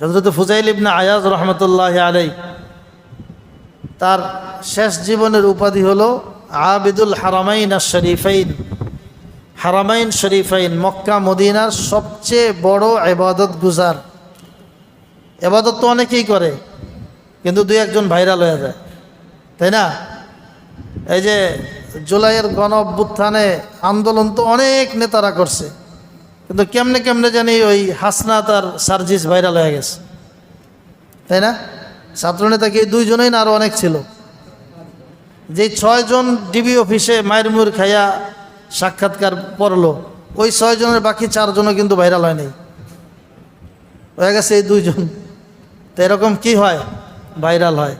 হজরত ফুজাইল ইবনা আয়াজ রহমতুল্লাহ আলাই তার শেষ জীবনের উপাধি হলো আবিদুল হারামাইন আর শরীফাইন হারামাইন শরীফাইন, মক্কা, মদিনার সবচেয়ে বড় এবাদত গুজার। এবাদত তো অনেকেই করে, কিন্তু দুই একজন ভাইরাল হয়ে যায়। তাই না? এই যে জুলাইয়ের গণ অভ্যুত্থানে আন্দোলন তো অনেক নেতারা করছে। কিন্তু কেমনে কেমনে জানি ওই হাসনা তার সার্জিস ভাইরাল হয়ে গেছে। তাই না? ছাত্রনেতা কি এই দুইজনেই না আরও অনেক ছিল। যে ছয়জন ডিবি অফিসে মায়ের মুর খাইয়া সাক্ষাৎকার পড়ল, ওই ছয়জনের বাকি চারজনও কিন্তু ভাইরাল হয়নি। হয়ে গেছে এই দুইজন। তো এরকম কি হয়? ভাইরাল হয়।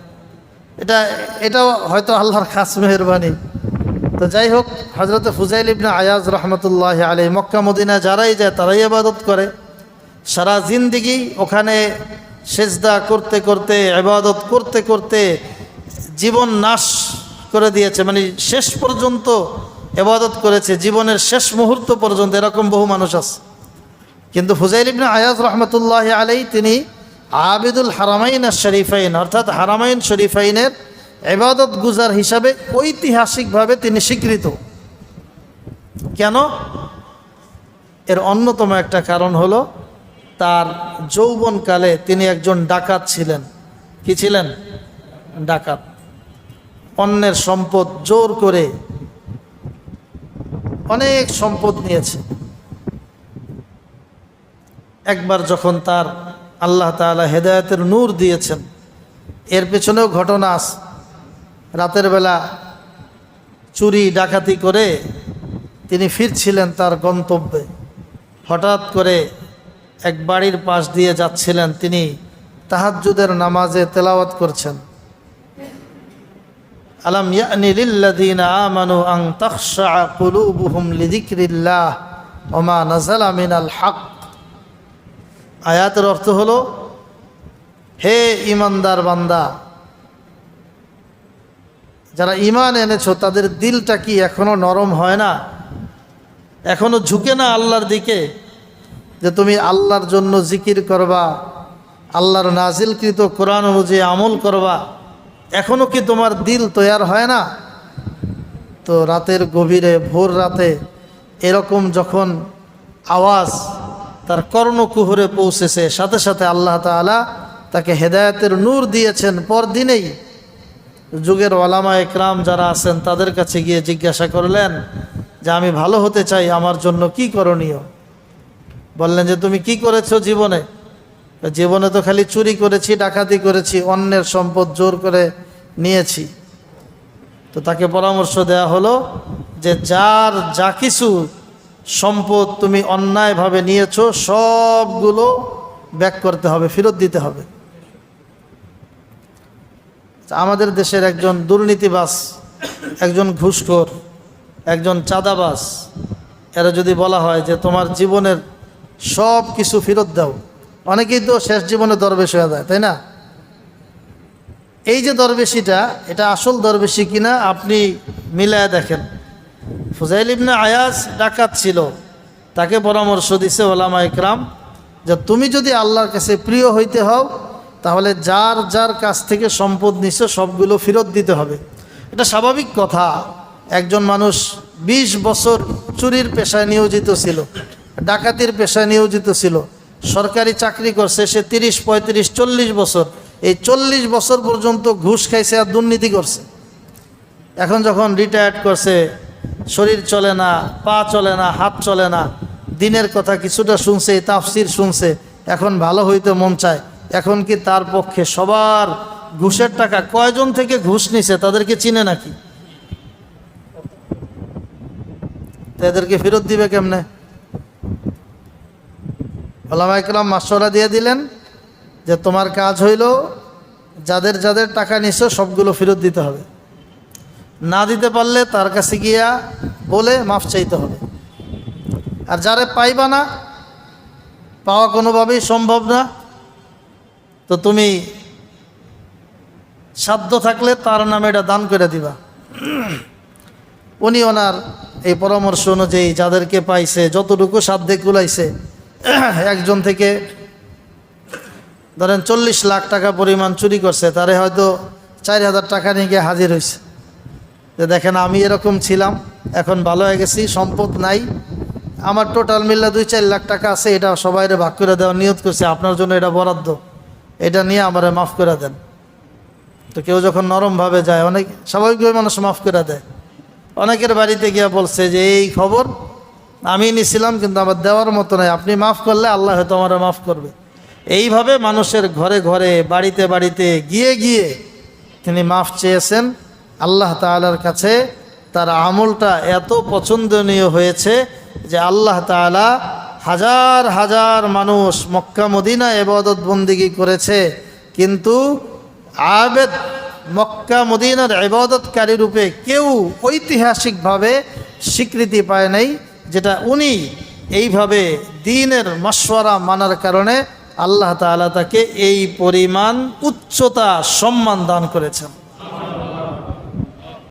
এটা, এটাও হয়তো আল্লাহর খাস মেহরবানি। তো যাই হোক হজরত ফুজাইল ইবনা আয়াজ রহমতুল্লাহ আলী মক্কা, মদিনা যারাই যায় তারাই আবাদত করে। সারা জিন্দিগি ওখানে সেজদা করতে করতে আবাদত করতে করতে জীবন নাশ করে দিয়েছে। মানে শেষ পর্যন্ত এবাদত করেছে। জীবনের শেষ মুহূর্ত পর্যন্ত এরকম বহু মানুষ আছে। কিন্তু ফুজাইল ইবনে আয়াজ রহমতুল্লাহ আলাই তিনি আবিদুল হারামাইন আর শরীফাইন অর্থাৎ হারামাইন শরীফাইনের এবাদত গুজার হিসাবে ঐতিহাসিকভাবে তিনি স্বীকৃত। কেন? এর অন্যতম একটা কারণ হলো, তার যৌবনকালে তিনি একজন ডাকাত ছিলেন। কি ছিলেন? ডাকাত। অন্যের সম্পদ জোর করে অনেক সম্পদ নিয়েছে। একবার যখন তার আল্লাহ তাআলা হেদায়তের নূর দিয়েছেন, এর পেছনেও ঘটনা আছে। রাতের বেলা চুরি, ডাকাতি করে তিনি ফিরছিলেন তার গন্তব্যে। হঠাৎ করে এক বাড়ির পাশ দিয়ে যাচ্ছিলেন তিনি। তাহাজ্জুদের নামাজে তেলাওয়াত করছেন। আলাম ইয়ানি আমানু আন তাখশা কুলুবুহুম লিযিকরিল্লাহ ওয়া মা নাযালা মিনাল হক। আয়াতের অর্থ হলো, হে ইমানদার বান্দা যারা ইমান এনেছো, তাদের দিলটা কি এখনও নরম হয় না? এখনও ঝুঁকে না আল্লাহর দিকে? যে তুমি আল্লাহর জন্য জিকির করবা, আল্লাহর নাজিলকৃত কোরআন অনুযায়ী আমল করবা, এখনও কি তোমার দিল তৈয়ার হয় না? তো রাতের গভীরে, ভোর রাতে এরকম যখন আওয়াজ তার কর্ণকুহরে পৌঁছেছে, সাথে সাথে আল্লাহ তাআলা তাকে হেদায়েতের নূর দিয়েছেন পরদিনেই। যুগের ওলামা একরাম যারা আছেন, তাদের কাছে গিয়ে জিজ্ঞাসা করলেন যে, আমি ভালো হতে চাই, আমার জন্য কি করণীয়? বললেন যে, তুমি কি করেছ জীবনে? জীবনে তো খালি চুরি করেছি, ডাকাতি করেছি, অন্যের সম্পদ জোর করে নিয়েছি। তো তাকে পরামর্শ দেয়া হলো যে, যার যা কিছু সম্পদ তুমি অন্যায়ভাবে নিয়েছো, সবগুলো ব্যাক করতে হবে, ফেরত দিতে হবে। আমাদের দেশের একজন দুর্নীতিবাস একজন ঘুষখোর, একজন চাঁদাবাস এরা যদি বলা হয় যে তোমার জীবনের সব কিছু ফেরত দাও, অনেকেই তো শেষ জীবনে দরবেশ হয়ে যায়, তাই না? এই যে দরবেশিটা, এটা আসল দরবেশি কিনা আপনি মিলায় দেখেন। ফুজাইল ইবনে আয়াজ ডাকাত ছিল, তাকে পরামর্শ দিছে ওলামা ইকরাম যে তুমি যদি আল্লাহর কাছে প্রিয় হইতে হও তাহলে যার যার কাছ থেকে সম্পদ নিছো, সবগুলো ফেরত দিতে হবে। এটা স্বাভাবিক কথা। একজন মানুষ ২০ বছর চুরির পেশায় নিয়োজিত ছিল, ডাকাতির পেশায় নিয়োজিত ছিল, সরকারি চাকরি করছে, সে তিরিশ, পঁয়ত্রিশ, চল্লিশ বছর। এই চল্লিশ বছর পর্যন্ত ঘুষ খাইছে আর দুর্নীতি করছে। এখন যখন রিটায়ার্ড করছে, শরীর চলে না, পা চলে না, হাত চলে না, দিনের কথা কিছুটা শুনছে, তাফসির শুনছে, এখন ভালো হইতে মন চায়। এখন কি তার পক্ষে সবার ঘুষের টাকা কয়জন থেকে ঘুষ নিছে, তাদেরকে চিনে নাকি? তাদেরকে ফেরত দিবে কেমনে? ইকরাম মাসরা দিয়ে দিলেন যে তোমার কাজ হইল যাদের যাদের টাকা নিছো সবগুলো ফেরত দিতে হবে। না দিতে পারলে তার কাছে গিয়া বলে মাফ চাইতে হবে। আর যারে পাইবা না, পাওয়া কোনোভাবেই সম্ভব না। তো তুমি সাধ্য থাকলে তার নামে এটা দান করে দিবা। উনি ওনার এই পরামর্শ অনুযায়ী যাদেরকে পাইছে, যতটুকু সাধ্যে কুলাইছে, একজন থেকে ধরেন চল্লিশ লাখ টাকা পরিমাণ চুরি করছে, তারে হয়তো চার হাজার টাকা নিয়ে গিয়ে হাজির হয়েছে যে দেখেন, আমি এরকম ছিলাম, এখন ভালো হয়ে গেছি, সম্পদ নাই, আমার টোটাল মিল্লা দুই চার লাখ টাকা আছে, এটা সবাইরে ভাগ করে দেওয়ার নিয়ত করছে, আপনার জন্য এটা বরাদ্দ। এটা নিয়ে আমারে মাফ করে দেন। তো কেউ যখন নরমভাবে যায়, অনেক স্বাভাবিকভাবে মানুষ মাফ করে দেয়। অনেকের বাড়িতে গিয়ে বলছে যে, এই খবর আমি নিছিলাম, কিন্তু আমার দেওয়ার মতো নয় আপনি মাফ করলে আল্লাহ হয়তো আমার মাফ করবে। এইভাবে মানুষের ঘরে ঘরে, বাড়িতে বাড়িতে গিয়ে গিয়ে তিনি মাফ চেয়েছেন। আল্লাহ তালার কাছে তার আমলটা এত পছন্দনীয় হয়েছে যে আল্লাহ তালা হাজার হাজার মানুষ মক্কা মদিনা এবাদত বন্দিগি করেছে, কিন্তু আবেদ মক্কা মদিনার ইবাদতকারী রূপে কেউ ঐতিহাসিকভাবে স্বীকৃতি পায় নাই, যেটা উনি এইভাবে দিনের মশওয়ারা মানার কারণে আল্লাহ তাআলা তাকে এই পরিমাণ উচ্চতা সম্মান দান করেছেন।